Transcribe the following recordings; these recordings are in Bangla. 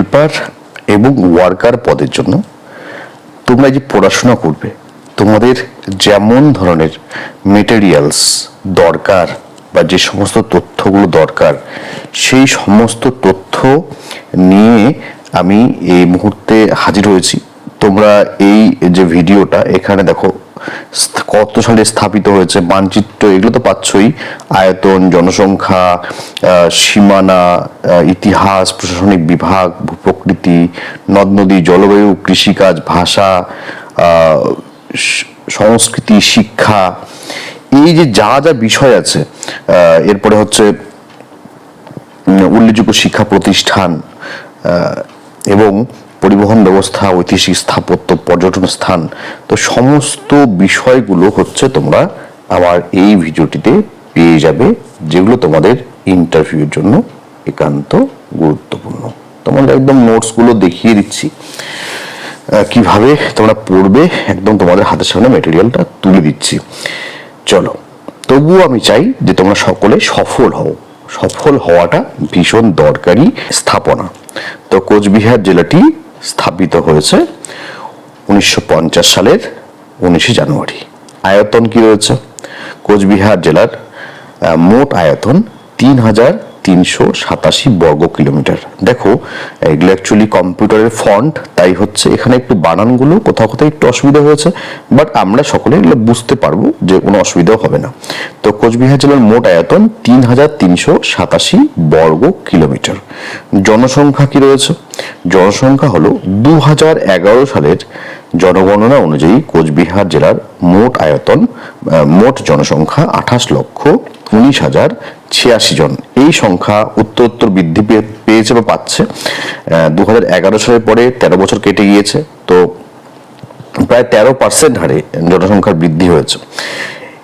হেল্পার এবং ওয়ার্কার পদের জন্য তোমরা যে পড়াশোনা করবে, তোমাদের যেমন ধরনের মেটেরিয়ালস দরকার বা যে সমস্ত তথ্যগুলো দরকার, সেই সমস্ত তথ্য নিয়ে আমি এই মুহূর্তে হাজির হয়েছি। তোমরা এই যে ভিডিওটা, এখানে দেখো, কত সালে স্থাপিত হয়েছে মানচিত্র, এগুলো তো পাচ্ছই। আয়তন, জনসংখ্যা সীমানা ইতিহাস, প্রশাসনিক বিভাগ, ভূপ্রকৃতি নদ নদী জলবায়ু, কৃষিকাজ, ভাষা সংস্কৃতি, শিক্ষা। এই যে যা যা বিষয় আছে এরপরে হচ্ছে উল্লেখযোগ্য শিক্ষা প্রতিষ্ঠান এবং পরিবহন ব্যবস্থা, ঐতিহাসিক স্থাপত্য, পর্যটন স্থান, তো সমস্ত বিষয়গুলো হচ্ছে তোমরা আমার এই ভিডিওটিতে পেয়ে যাবে, যেগুলো তোমাদের ইন্টারভিউর জন্য একান্ত গুরুত্বপূর্ণ। তোমাদের একদম নোটসগুলো দেখিয়ে দিচ্ছি। কীভাবে তোমরা পড়বে, একদম তোমাদের হাতের সামনে মেটেরিয়ালটা তুলে দিচ্ছি। চলো, তবুও আমি চাই যে তোমরা সকলে সফল হও। সফল হওয়াটা ভীষণ দরকারি স্থাপনা। তো কোচবিহার জেলাটি স্থাপিত হয়েছে উনিশশো পঞ্চাশ সালের উনিশে জানুয়ারি। আয়তন কি রয়েছে? কোচবিহার জেলার মোট আয়তন তিন হাজার তিনশো সাতাশি বর্গ কিলোমিটার। দেখো, এগুলো অ্যাকচুয়ালি কম্পিউটারের ফন্ট তাই হচ্ছে এখানে একটু বানানগুলো কোথাও কোথাও একটু অসুবিধা হয়েছে বাট আমরা সকলে এগুলো বুঝতে পারব যে কোনো অসুবিধাও হবে না। তো কোচবিহার জেলার মোট আয়তন তিন হাজার তিনশো সাতাশি বর্গ কিলোমিটার। জনসংখ্যা কি রয়েছে? জনসংখ্যা হলো দু হাজার এগারো সালের জনগণনা অনুযায়ী কোচবিহার জেলার মোট আয়তন মোট জনসংখ্যা আঠাশ লক্ষ উনিশ হাজার ছিয়াশি জন। এই সংখ্যা উত্তরোত্তর বৃদ্ধি পেয়ে- পেয়েছে বা পাচ্ছে দু হাজার এগারো সালের পরে তেরো বছর কেটে গিয়েছে। তো প্রায় তেরো পার্সেন্ট হারে জনসংখ্যার বৃদ্ধি হয়েছে।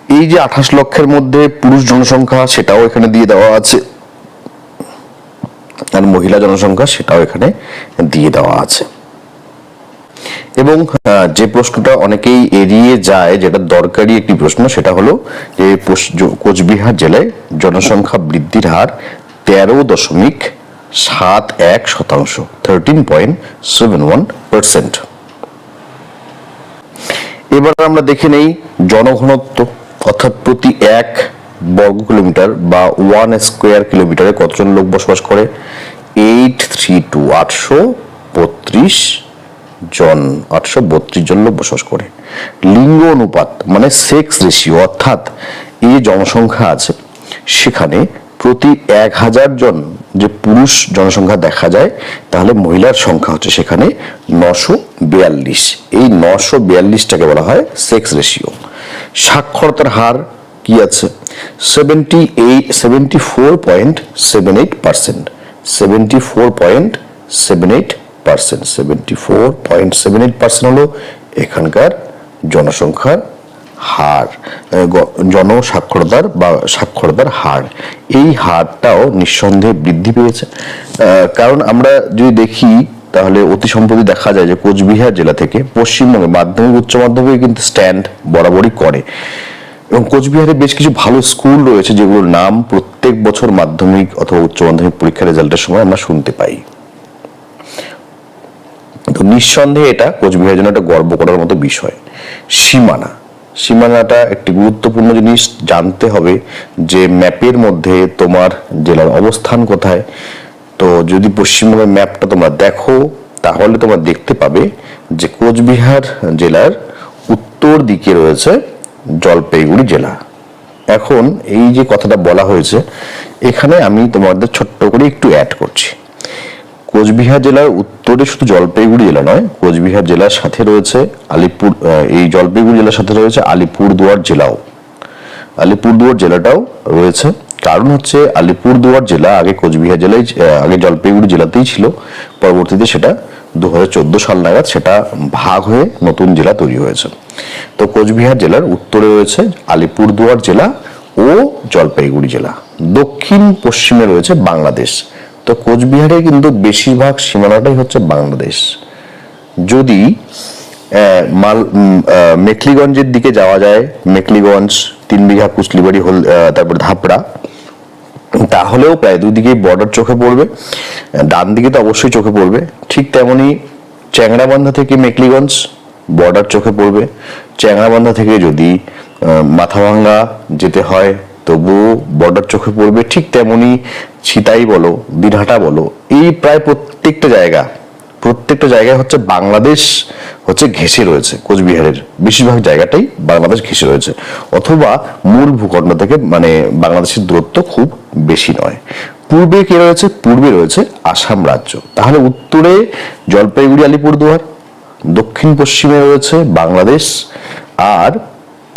এই যে আঠাশ লক্ষের মধ্যে পুরুষ জনসংখ্যা, সেটাও এখানে দিয়ে দেওয়া আছে। আর মহিলা জনসংখ্যা, সেটাও এখানে দিয়ে দেওয়া আছে। এবং যে প্রশ্নটা অনেকেই এড়িয়ে যায়, যেটা দরকারি একটি প্রশ্ন, সেটা হলো যে কোচবিহার জেলায় জনসংখ্যা বৃদ্ধির হার তেরো দশমিক সাত এক শতাংশ thirteen point seven one percent এবার আমরা দেখে নেই জনঘনত্ব, অর্থাৎ প্রতি এক বর্গ কিলোমিটার বা ওয়ান স্কোয়ার কিলোমিটারে কতজন লোক বসবাস করে? এইট থ্রি টু আটশো বত্রিশ জন আটশো বত্রিশ জন লোক বসবাস করে। লিঙ্গ অনুপাত মানে সেক্স রেশিও অর্থাৎ এই জনসংখ্যা আছে, সেখানে প্রতি এক হাজার জন যে পুরুষ জনসংখ্যা দেখা যায়, তাহলে মহিলার সংখ্যা হচ্ছে সেখানে নশো বিয়াল্লিশ। এই নশো বিয়াল্লিশটাকে বলা হয় সেক্স রেশিও সাক্ষরতার হার কি আছে? Seventy eight seventy four point seven eight percent seventy four point seven eight percent seventy four point seven eight percent হলো এখানকার জনসংখ্যার হার গ- জনসাক্ষরতার বা সাক্ষরতার হার। এই হারটাও নিঃসন্দেহে বৃদ্ধি পেয়েছে। কারণ আমরা যদি দেখি, তাহলে অতি সম্প্রতি দেখা যায় যে কোচবিহার জেলা থেকে পশ্চিমবঙ্গে মাধ্যমিক, উচ্চ মাধ্যমিক কিন্তু স্ট্যান্ড বরাবরই করে। এবং কোচবিহারে বেশ কিছু ভালো স্কুল রয়েছে, যেগুলোর নাম প্রত্যেক বছর মাধ্যমিক অথবা উচ্চ মাধ্যমিক পরীক্ষার রেজাল্টের সময় আমরা শুনতে পাই। তো নিঃসন্দেহে এটা কোচবিহারের জন্য একটা গর্ব করার মতো বিষয়। সীমানা। সীমানাটা একটি গুরুত্বপূর্ণ জিনিস। জানতে হবে যে ম্যাপের মধ্যে তোমার জেলার অবস্থান কোথায়। তো যদি পশ্চিমবঙ্গের ম্যাপটা তোমরা দেখো, তাহলে তোমরা দেখতে পাবে যে কোচবিহার জেলার উত্তর দিকে রয়েছে জলপাইগুড়ি জেলা। এখন এই যে কথাটা বলা হয়েছে, এখানে আমি তোমাদের ছোট্ট করে একটু অ্যাড করছি। কোচবিহার জেলার উত্তরে শুধু জলপাইগুড়ি জেলা নয়, কোচবিহার জেলার সাথে রয়েছে আলিপুর এই জলপাইগুড়ি জেলার সাথে রয়েছে আলিপুরদুয়ার জেলাও। আলিপুরদুয়ার জেলাটাও রয়েছে। কারণ হচ্ছে আলিপুরদুয়ার জেলা আগে কোচবিহার জেলায় আগে জলপাইগুড়ি জেলাতেই ছিল। পরবর্তীতে সেটা দু হাজার চোদ্দ সাল নাগাদ সেটা ভাগ হয়ে নতুন জেলা তৈরি হয়েছে। তো কোচবিহার জেলার উত্তরে রয়েছে আলিপুরদুয়ার জেলা ও জলপাইগুড়ি জেলা। দক্ষিণ পশ্চিমে রয়েছে বাংলাদেশ। তো কোচবিহারে কিন্তু বেশিরভাগ সীমানাটাই হচ্ছে বাংলাদেশ। যদি মাল মেখলিগঞ্জের দিকে যাওয়া যায়, মেখলিগঞ্জ, তিন বিঘা কুচলিবাড়ি হল তারপর ধাপড়া, তাহলেও প্রায় দুই দিকেই বর্ডার চোখে পড়বে। ডান দিকে তো অবশ্যই চোখে পড়বে। ঠিক তেমনি চ্যাংড়াবান্ধা থেকে মেকলিগঞ্জ বর্ডার চোখে পড়বে। চ্যাংড়াবান্ধা থেকে যদি মাথাভাঙ্গা যেতে হয় তবুও বর্ডার চোখে পড়বে ঠিক তেমনি ছিতাই বলো, দিনহাটা বলো। এই প্রায় প্রত্যেকটা জায়গা, প্রত্যেকটা জায়গায় হচ্ছে বাংলাদেশ হচ্ছে ঘেঁষে রয়েছে, কোচবিহারের বেশিরভাগ জায়গাটাই বাংলাদেশ ঘেঁষে রয়েছে। অথবা মূল ভূখণ্ড থেকে মানে বাংলাদেশের দূরত্ব খুব বেশি নয়। পূর্বে কে রয়েছে? পূর্বে রয়েছে আসাম রাজ্য। তাহলে উত্তরে জলপাইগুড়ি, আলিপুরদুয়ার, দক্ষিণ পশ্চিমে রয়েছে বাংলাদেশ, আর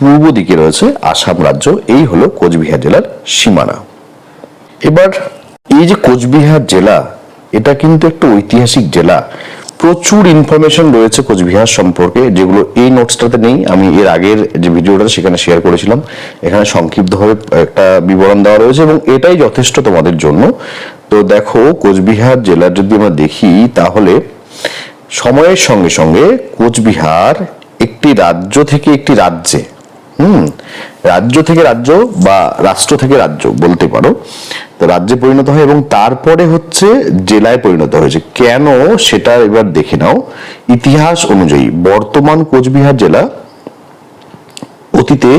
পূর্ব দিকে রয়েছে আসাম রাজ্য, এই হলো কোচবিহার জেলার সীমানা। এবার এই যে কোচবিহার জেলা, এটা কিন্তু একটা ঐতিহাসিক জেলা। প্রচুর ইনফরমেশন রয়েছে কোচবিহার সম্পর্কে, যেগুলো এই নোটসটাতে নেই। আমি এর আগের যে ভিডিওটা সেখানে শেয়ার করেছিলাম। এখানে সংক্ষিপ্তভাবে একটা বিবরণ দেওয়া রয়েছে এবং এটাই যথেষ্ট তোমাদের জন্য। তো দেখো, কোচবিহার জেলার যদি আমরা দেখি, তাহলে সময়ের সঙ্গে সঙ্গে কোচবিহার একটি রাজ্য থেকে একটি রাজ্যে রাজ্য থেকে রাজ্য বা রাষ্ট্র থেকে রাজ্য বলতে পারো। তো রাজ্যে পরিণত হয় এবং তারপরে হচ্ছে জেলায় পরিণত হয়েছে। কেন সেটা এবার দেখে নাও। ইতিহাস অনুযায়ী বর্তমান কোচবিহার জেলা অতীতে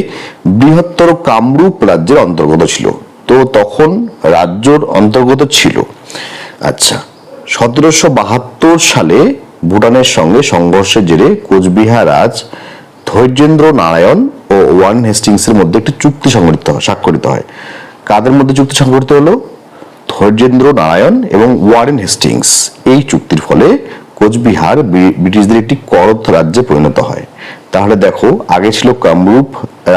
বৃহত্তর কামরূপ রাজ্যের অন্তর্গত ছিল। তো তখন রাজ্যর অন্তর্গত ছিল। আচ্ছা সতেরোশো বাহাত্তর সালে ভুটানের সঙ্গে সংঘর্ষের জেরে কোচবিহার রাজ ধৈর্যেন্দ্র নারায়ণ ও ওয়ান হেস্টিংসের মধ্যে একটি চুক্তি সংগঠিত স্বাক্ষরিত হয়। কাদের মধ্যে চুক্তি সংগঠিত হলো? ধৈর্যেন্দ্র নারায়ণ এবং ওয়ারেন হেস্টিংস। এই চুক্তির ফলে কোচবিহার ব্রিটিশদের একটি করদ রাজ্যে পরিণত হয়। তাহলে দেখো, আগে ছিল কামরূপ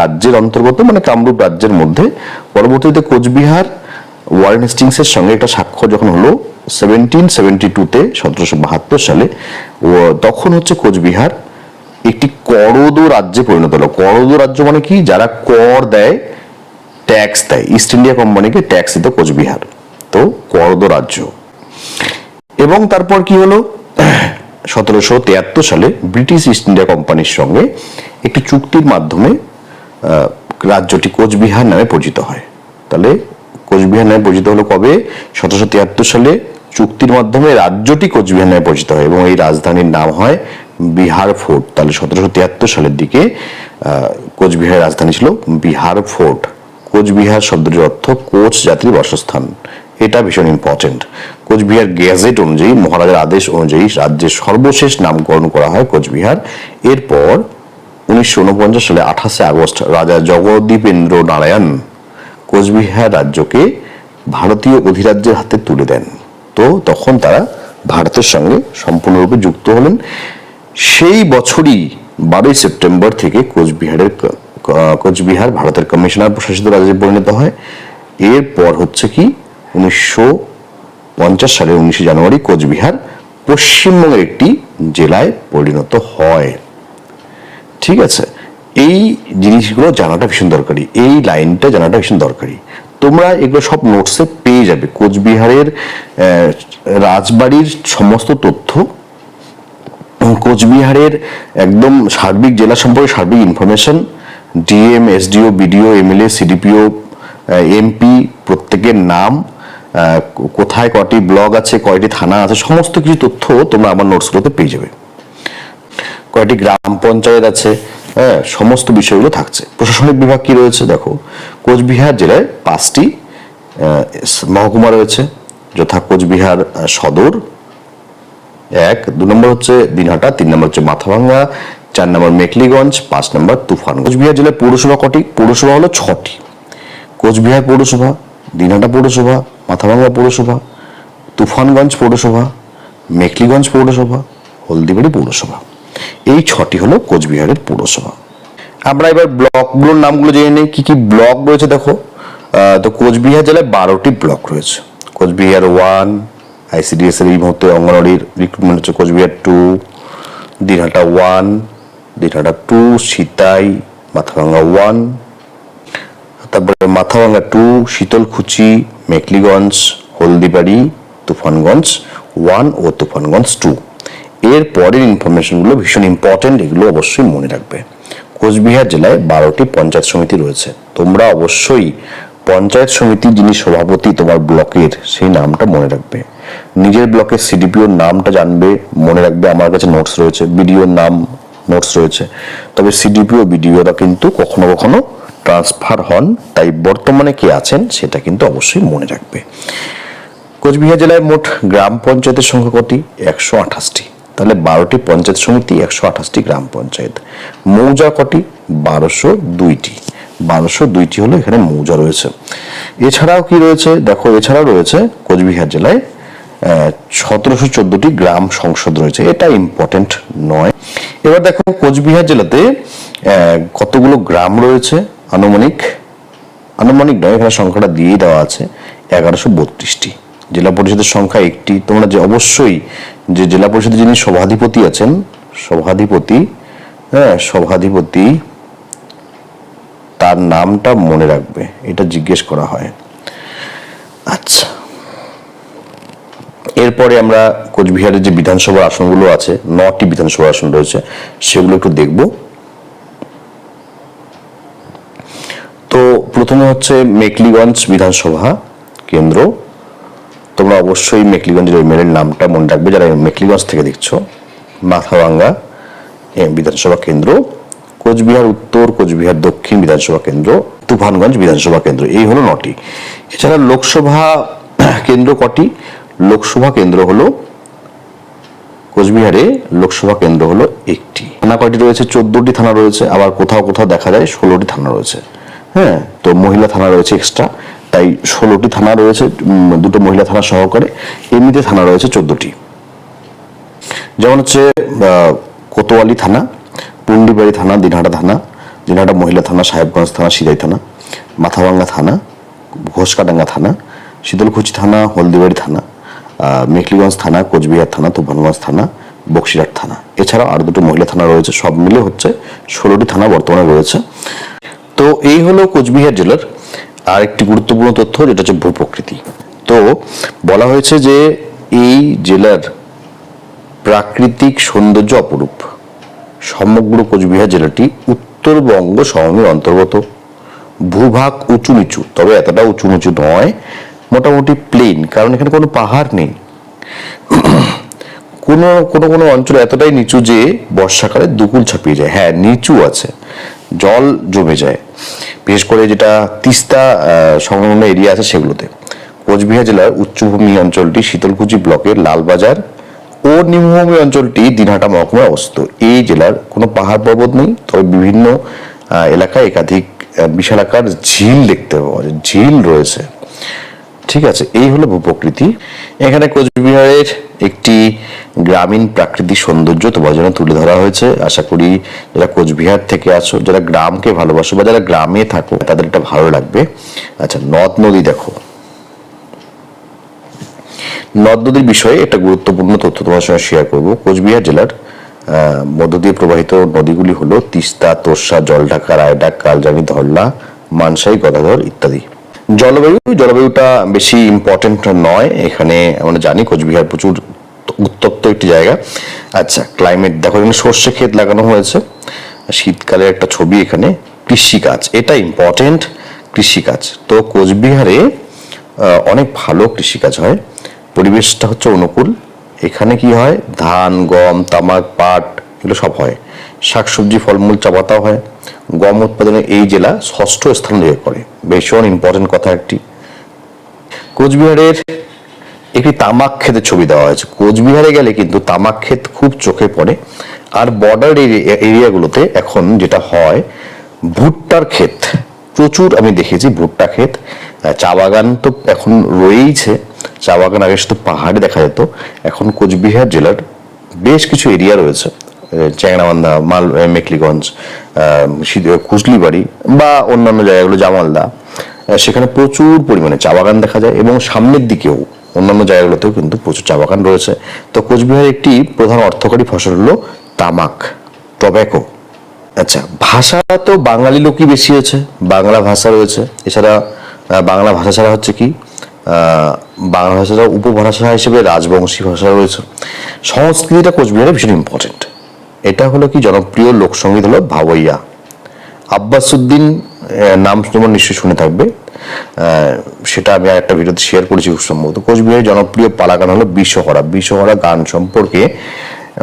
রাজ্যের অন্তর্গত মানে কামরূপ রাজ্যের মধ্যে। পরবর্তীতে কোচবিহার ওয়ারেন হেস্টিংসের সঙ্গে একটা স্বাক্ষর যখন হলো সেভেন্টিন সেভেন্টি টুতে সতেরোশো বাহাত্তর সালে তখন হচ্ছে কোচবিহার একটি করদ রাজ্যে পরিণত হলো। করদ রাজ্য মানে কি? যারা কর দেয় ট্যাক্স দেয়। ইস্ট ইন্ডিয়া কোম্পানিকে ট্যাক্স দিত কোচবিহার। তো করদ রাজ্য। এবং তারপর কি হলো? সতেরোশো তিয়াত্তর সালে ব্রিটিশ ইস্ট ইন্ডিয়া কোম্পানির সঙ্গে একটি চুক্তির মাধ্যমে রাজ্যটি কোচবিহার নামে পরিচিত হয়। তাহলে কোচবিহার নামে পরিচিত হলো কবে? সতেরোশো তিয়াত্তর সালে চুক্তির মাধ্যমে রাজ্যটি কোচবিহার নামে পরিচিত হয় এবং এই রাজধানীর নাম হয় বিহার ফোর্ট, তাহলে সতেরোশো তিয়াত্তর সালের দিকে কোচবিহারের রাজধানী ছিল বিহার ফোর্ট। কোচবিহার শব্দটির অর্থ কোচ জাতির বাসস্থান। এটা ভীষণ ইম্পর্টেন্ট কোচবিহার গেজেট অনুযায়ী, মহারাজার আদেশ অনুযায়ী রাজ্যের সর্বশেষ নামকরণ করা হয় কোচবিহার। এরপর উনিশশো উনপঞ্চাশ সালে আঠাশে আগস্ট রাজা জগদীপেন্দ্র নারায়ণ কোচবিহার রাজ্যকে ভারতীয় অধিরাজ্যের হাতে তুলে দেন। তো তখন তারা ভারতের সঙ্গে সম্পূর্ণরূপে যুক্ত হলেন। সেই বছরই বারোই সেপ্টেম্বর থেকে কোচবিহারের কোচবিহার ভারতের কমিশনার প্রশাসিত রাজ্যে পরিণত হয়। এরপর হচ্ছে কি, উনিশশো পঞ্চাশ সালের উনিশে জানুয়ারি কোচবিহার পশ্চিমবঙ্গের একটি জেলায় পরিণত হয়। ঠিক আছে? এই জিনিসগুলো জানাটা ভীষণ দরকারি। এই লাইনটা জানাটা ভীষণ দরকারি। তোমরা এগুলো সব নোটসে পেয়ে যাবে। কোচবিহারের রাজবাড়ির সমস্ত তথ্য কোচবিহারের একদম সার্বিক জেলা সম্পর্কে সার্বিক information DM SDO BDO MLA CDPO MP প্রত্যেকের নাম কোথায় কটি ব্লগ আছে, কয়টি থানা আছে, সমস্ত কিছু তথ্য তোমরা আমার নোটসগুলোতে পেয়ে যাবে। কয়টি গ্রাম পঞ্চায়েত আছে হ্যাঁ সমস্ত বিষয়গুলো থাকছে। প্রশাসনিক বিভাগ কি রয়েছে, দেখো। কোচবিহার জেলায় পাঁচটি মহকুমা রয়েছে, যথা কোচবিহার সদর এক, দু নম্বর হচ্ছে দিনহাটা, তিন নম্বর হচ্ছে মাথাভাঙ্গা, চার নম্বর মেকলিগঞ্জ, পাঁচ নম্বর তুফান। কোচবিহার জেলায় পৌরসভা কটি? পৌরসভা হলো ছটি। কোচবিহার পৌরসভা, দিনহাটা পৌরসভা, মাথাভাঙ্গা পৌরসভা, তুফানগঞ্জ পৌরসভা, মেকলিগঞ্জ পৌরসভা, হলদিবাড়ি পৌরসভা। এই ছটি হলো কোচবিহারের পৌরসভা। আমরা এবার ব্লকগুলোর নামগুলো জেনে নিই। কি কি ব্লক রয়েছে দেখো? তো কোচবিহার জেলায় বারোটি ব্লক রয়েছে। কোচবিহার ওয়ান আইসিডিএস এর এই মুহূর্তে অঙ্গনওয়াড়ির রিক্রুটমেন্ট হচ্ছে Cooch Behar two Dinhata one Dinhata two Sitai, Mathabhanga one তারপরে মাথাভাঙ্গা টু শীতলকুচি, মেকলিগঞ্জ, হলদিবাড়ি, তুফানগঞ্জ ওয়ান ও তুফানগঞ্জ টু এর পরের ইনফরমেশনগুলো ভীষণ ইম্পর্টেন্ট এগুলো অবশ্যই মনে রাখবে। কোচবিহার জেলায় বারোটি পঞ্চায়েত সমিতি রয়েছে। তোমরা অবশ্যই পঞ্চায়েত সমিতির যিনি সভাপতি, তোমার ব্লকের সেই নামটা মনে রাখবে। নিজের ব্লকের সিডিপিওর নামটা জানবে, মনে রাখবে আমার কাছে নোটস রয়েছে বিডিওর নাম নোটস রয়েছে। তবে সিডিপিও বিডিওরা কিন্তু কখনো কখনো ট্রান্সফার হন, তাই বর্তমানে কে আছেন সেটা কিন্তু অবশ্যই মনে রাখবে। কোচবিহার জেলায় মোট গ্রাম পঞ্চায়েতের সংখ্যা কটি? একশো আঠাশটি। তাহলে বারোটি পঞ্চায়েত সমিতি, একশো আঠাশটি গ্রাম পঞ্চায়েত। মৌজা কটি? বারোশো দুইটি। বারোশো দুইটি হলো এখানে মৌজা রয়েছে। এছাড়াও কি রয়েছে? দেখো, এছাড়াও রয়েছে কোচবিহার জেলায় সতেরোশো চোদ্দটি গ্রাম সংসদ রয়েছে। এটা ইম্পর্টেন্ট নয়। এবার দেখো, কোচবিহার জেলাতে কতগুলো গ্রাম রয়েছে? আনুমানিক আনুমানিক নয়, এখানে সংখ্যাটা দিয়েই দেওয়া আছে, এগারোশো বত্রিশটি। জেলা পরিষদের সংখ্যা একটি। তোমরা যে অবশ্যই যে জেলা পরিষদের যিনি সভাধিপতি আছেন, সভাধিপতি হ্যাঁ সভাধিপতি, তার নামটা মনে রাখবে। এটা জিজ্ঞেস করা হয় আচ্ছা এরপরে আমরা কোচবিহারের যে বিধানসভা আসনগুলো আছে, নটি বিধানসভা আসন রয়েছে, সেগুলো একটু দেখব। তো প্রথমে হচ্ছে মেকলিগঞ্জ বিধানসভা কেন্দ্র। তোমরা অবশ্যই মেকলিগঞ্জের এমএলএর নামটা মনে রাখবে, যারা মেকলিগঞ্জ থেকে দেখছ। মাথাভাঙ্গা বিধানসভা কেন্দ্র। কোচবিহার উত্তর, কোচবিহার দক্ষিণ বিধানসভা কেন্দ্র, তুফানগঞ্জ বিধানসভা কেন্দ্র, এই হলো নটি। এছাড়া লোকসভা কেন্দ্র কটি? লোকসভা কেন্দ্র হলো কোচবিহারে লোকসভা কেন্দ্র হলো একটি। থানা কয়টি রয়েছে? চোদ্দটি থানা রয়েছে। আবার কোথাও কোথাও দেখা যায় ষোলোটি থানা রয়েছে। হ্যাঁ তো মহিলা থানা রয়েছে এক্সট্রা তাই ষোলোটি থানা রয়েছে দুটো মহিলা থানা সহকারে, এমনিতে থানা রয়েছে চোদ্দটি। যেমন হচ্ছে কোতোয়ালি থানা, পুন্ডিবাড়ি থানা, দিনহাটা থানা, দিনহাটা মহিলা থানা, সাহেবগঞ্জ থানা সিরাই থানা, মাথাভাঙ্গা থানা, ঘোষকাডাঙ্গা থানা, শীতলকুচি থানা, হলদিবাড়ি থানা মেখলিগঞ্জ থানা, কোচবিহার থানা, তুফানগঞ্জ থানা, বক্সিরহাট থানা। এছাড়া আরও দুটো মহিলা থানা রয়েছে, সব মিলে হচ্ছে ষোলোটি থানা বর্তমানে রয়েছে। তো এই হলো কোচবিহার জেলার আর একটি গুরুত্বপূর্ণ তথ্য, যেটা হচ্ছে ভূপ্রকৃতি তো বলা হয়েছে যে এই জেলার প্রাকৃতিক সৌন্দর্য অপরূপ। সমগ্র কোচবিহার জেলাটি উত্তরবঙ্গ সমভূমির অন্তর্গত। ভূভাগ উঁচু নিচু, তবে এতটা উঁচু নিচু নয় মোটামুটি প্লেন কারণ এখানে কোনো পাহাড় নেই। কোনো কোনো কোনো অঞ্চল এতটাই নিচু যে বর্ষাকালে দুকুল ছাপিয়ে যায়। হ্যাঁ নিচু আছে। জল জমে যায়। বিশেষ করে যেটা তিস্তা সংলগ্ন এরিয়া আছে সেগুলোতে। কোচবিহার জেলার উচ্চভূমি অঞ্চলটি শীতলকুচি ব্লকের লালবাজার ও নিম্নভূমি অঞ্চলটি দিনহাটা মহকুমায় অবস্থিত। এই জেলার কোনো পাহাড় পর্বত নেই, তবে বিভিন্ন এলাকায় একাধিক বিশালাকার ঝিল দেখতে পাওয়া যায়। ঝিল রয়েছে। ঠিক আছে, এই হলো ভূপ্রকৃতি এখানে কোচবিহারের একটি গ্রামীণ প্রাকৃতিক সৌন্দর্য তোমার জন্য তুলে ধরা হয়েছে। আশা করি যারা কোচবিহার থেকে আছো, যারা গ্রামকে ভালোবাসো বা যারা গ্রামে থাকো, তাদের এটা ভালো লাগবে। আচ্ছা নদ নদী দেখো। নদ নদীর বিষয়ে একটা গুরুত্বপূর্ণ তথ্য তোমার সঙ্গে শেয়ার করব। কোচবিহার জেলার মধ্য দিয়ে প্রবাহিত নদীগুলি হলো তিস্তা তোর্ষা জলঢাকা, রায়ডাক, কালজানি, ধরলা, মানসাই, গদাধর ইত্যাদি। জলবায়ু, জলবায়ুটা বেশি ইম্পর্টেন্ট নয়। এখানে আমরা জানি কোচবিহার প্রচুর উত্তপ্ত একটি জায়গা। আচ্ছা ক্লাইমেট দেখো এখানে সর্ষে ক্ষেত লাগানো হয়েছে। শীতকালের একটা ছবি এখানে। কৃষিকাজ, এটা ইম্পর্টেন্ট কৃষিকাজ। তো কোচবিহারে অনেক ভালো কৃষিকাজ হয়। পরিবেশটা হচ্ছে অনুকূল। এখানে কি হয়? ধান, গম, তামাক, পাট, এগুলো সব হয়। শাকসবজি, ফলমূল, চা পাতাও হয়। গম উৎপাদনে এই জেলা ষষ্ঠ স্থান অধিকার করে ভীষণ ইম্পর্টেন্ট কথা একটি। কোচবিহারের একটি তামাক ক্ষেতের ছবি দেওয়া হয়েছে। কোচবিহারে গেলে কিন্তু তামাক ক্ষেত খুব চোখে পড়ে। আর বর্ডার এরিয়াগুলোতে এখন যেটা হয়, ভুট্টার ক্ষেত। প্রচুর আমি দেখেছি ভুট্টা ক্ষেত। চা বাগান তো এখন রয়েইছে। চা বাগান আগে শুধু পাহাড়ে দেখা যেত। এখন কোচবিহার জেলার বেশ কিছু এরিয়া রয়েছে। আহ, চ্যাংরাবান্ধা মাল মেকলিগঞ্জ কুচলিবাড়ি বা অন্যান্য জায়গাগুলো জামালদা সেখানে প্রচুর পরিমাণে চা বাগান দেখা যায় এবং সামনের দিকেও অন্যান্য জায়গাগুলোতেও কিন্তু প্রচুর চা বাগান রয়েছে। তো কোচবিহারের একটি প্রধান অর্থকরী ফসল হলো তামাক। টব্যাকো আচ্ছা ভাষা তো বাঙালি লোকই বেশি আছে বাংলা ভাষা রয়েছে। এছাড়া বাংলা ভাষা ছাড়া হচ্ছে কি? বাংলা ভাষা ছাড়া উপভাষা হিসেবে রাজবংশী ভাষা রয়েছে। সংস্কৃতিটা কোচবিহারে ভীষণ ইম্পর্টেন্ট এটা হলো কি জনপ্রিয় লোকসঙ্গীত হলো ভাওয়াইয়া। আব্বাসুদ্দিন নাম তোমরা নিশ্চয়ই শুনে থাকবে। সেটা আমি একটা ভিডিওতে শেয়ার করেছি খুব সম্ভবত। কোচবিহারের জনপ্রিয় পালা গান হলো বিশ্বহরা বিশ্বহরা গান সম্পর্কে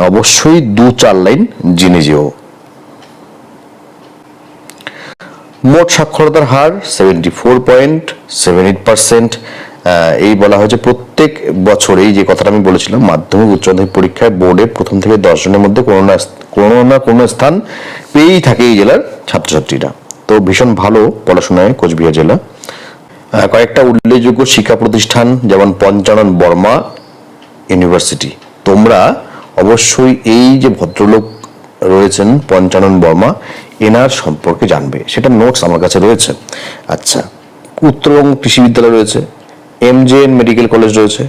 অবশ্যই দু চার লাইন জেনে যেও। মোট সাক্ষরতার হার seventy four point seven eight percent এই বলা হয়েছে প্রত্যেক বছর, এই যে কথাটা আমি বলেছিলাম, মাধ্যমিক উচ্চ মাধ্যমিক পরীক্ষায় বোর্ডে প্রথম থেকে দশ জনের মধ্যে কোনো না কোনো না কোনো স্থান পেয়েই থাকে এই জেলার ছাত্রছাত্রীরা। তো ভীষণ ভালো পড়াশোনায় কোচবিহার জেলা। কয়েকটা উল্লেখযোগ্য শিক্ষা প্রতিষ্ঠান, যেমন পঞ্চানন বর্মা ইউনিভার্সিটি। তোমরা অবশ্যই এই যে ভদ্রলোক রয়েছেন, পঞ্চানন বর্মা, এনার সম্পর্কে জানবে। সেটা নোটস আমার কাছে রয়েছে। আচ্ছা উত্তরবঙ্গ কৃষি বিদ্যালয় রয়েছে। M J N medical college রয়েছে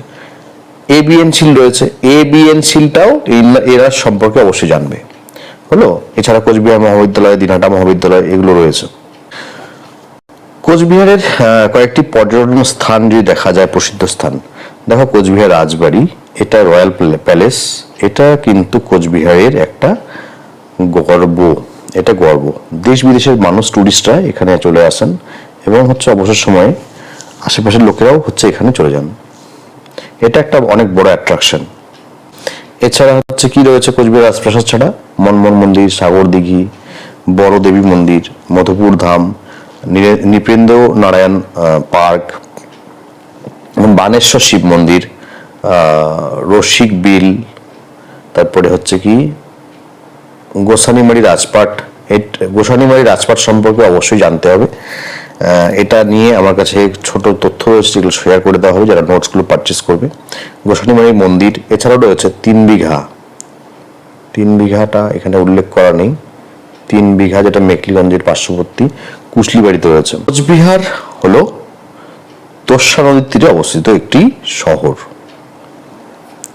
এবিএন সিল রয়েছে এবিএন সিলটাও এই- এরা সম্পর্কে অবশ্যই জানবে। হলো? এছাড়া কোচবিহার মহাবিদ্যালয়, দিনহাটা মহাবিদ্যালয়, এগুলো রয়েছে। কোচবিহারের কয়েকটি পর্যটন স্থান যদি দেখা যায়, প্রসিদ্ধ স্থান, দেখো কোচবিহার রাজবাড়ি, এটা রয়্যাল প্যালে- প্যালেস, এটা কিন্তু কোচবিহারের একটা গর্ব, এটা গর্ব। দেশ বিদেশের মানুষ, টুরিস্টরা এখানে চলে আসেন এবং হচ্ছে অবসর সময়ে আশেপাশের লোকেরাও হচ্ছে এখানে চলে যান। এটা একটা অনেক বড় অ্যাট্রাকশন এছাড়া হচ্ছে কি রয়েছে কোচবিহার রাজপ্রাসাদ ছাড়া? মনমোহন মন্দির, সাগর দিঘি, বড় দেবী মন্দির, মধুপুর ধাম নৃপেন্দ্র নারায়ণ পার্ক বানেশ্বর শিব মন্দির রসিক বিল, তারপরে হচ্ছে কি? গোসানিমারি রাজপাট। গোসানিমারি রাজপাট সম্পর্কে অবশ্যই জানতে হবে। এটা নিয়ে আমার কাছে ছোট তথ্য রয়েছে, যেগুলো শেয়ার করে দেওয়া হবে, যারা নোটসগুলো পারচেস করবে। গোসানিমারি মন্দির, এছাড়াও রয়েছে তিন বিঘা। তিন বিঘাটা এখানে উল্লেখ করা নেই। তিন বিঘা যেটা মেকলিগঞ্জের পার্শ্ববর্তী কুশলিবাড়িতে রয়েছে। কোচবিহার হলো তোষা নদীর তীরে অবস্থিত একটি শহর।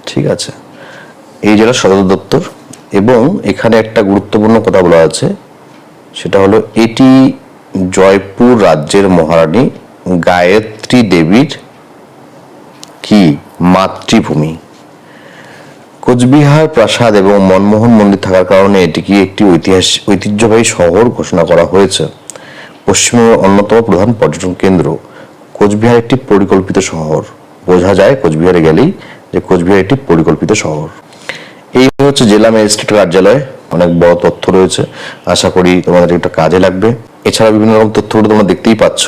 ঠিক আছে? এই জেলার সদর দপ্তর। এবং এখানে একটা গুরুত্বপূর্ণ কথা বলা আছে, সেটা হলো এটি জয়পুর রাজ্যের মহারানী গায়ত্রী দেবীর কি মাতৃভূমি? কোচবিহার, প্রাসাদ এবং মনমোহন মন্দির থাকার কারণে এটিকে একটি ঐতিহাসিক, ঐতিহ্যবাহী শহর ঘোষণা করা হয়েছে। পশ্চিমবঙ্গের অন্যতম প্রধান পর্যটন কেন্দ্র। কোচবিহার একটি পরিকল্পিত শহর। বোঝা যায় কোচবিহারে গেলেই যে কোচবিহার একটি পরিকল্পিত শহর। এই হচ্ছে জেলা ম্যাজিস্ট্রেট কার্যালয়। অনেক বড় তথ্য রয়েছে। আশা করি তোমাদের এটা কাজে লাগবে। এছাড়া বিভিন্ন রকম তথ্যগুলো তোমরা দেখতেই পাচ্ছ।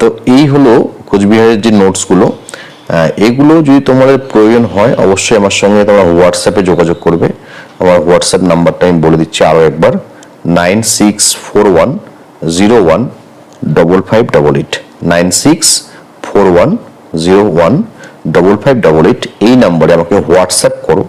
তো এই হলো কোচবিহারের যে নোটসগুলো। এগুলো যদি তোমাদের প্রয়োজন হয়, অবশ্যই আমার সঙ্গে তোমরা হোয়াটসঅ্যাপে যোগাযোগ করবে। আমার হোয়াটসঅ্যাপ নাম্বারটা আমি বলে দিচ্ছি আরও একবার। Nine six four one zero one double five double eight nine six four one zero one double five double eight এই নাম্বারে আমাকে হোয়াটসঅ্যাপ করো।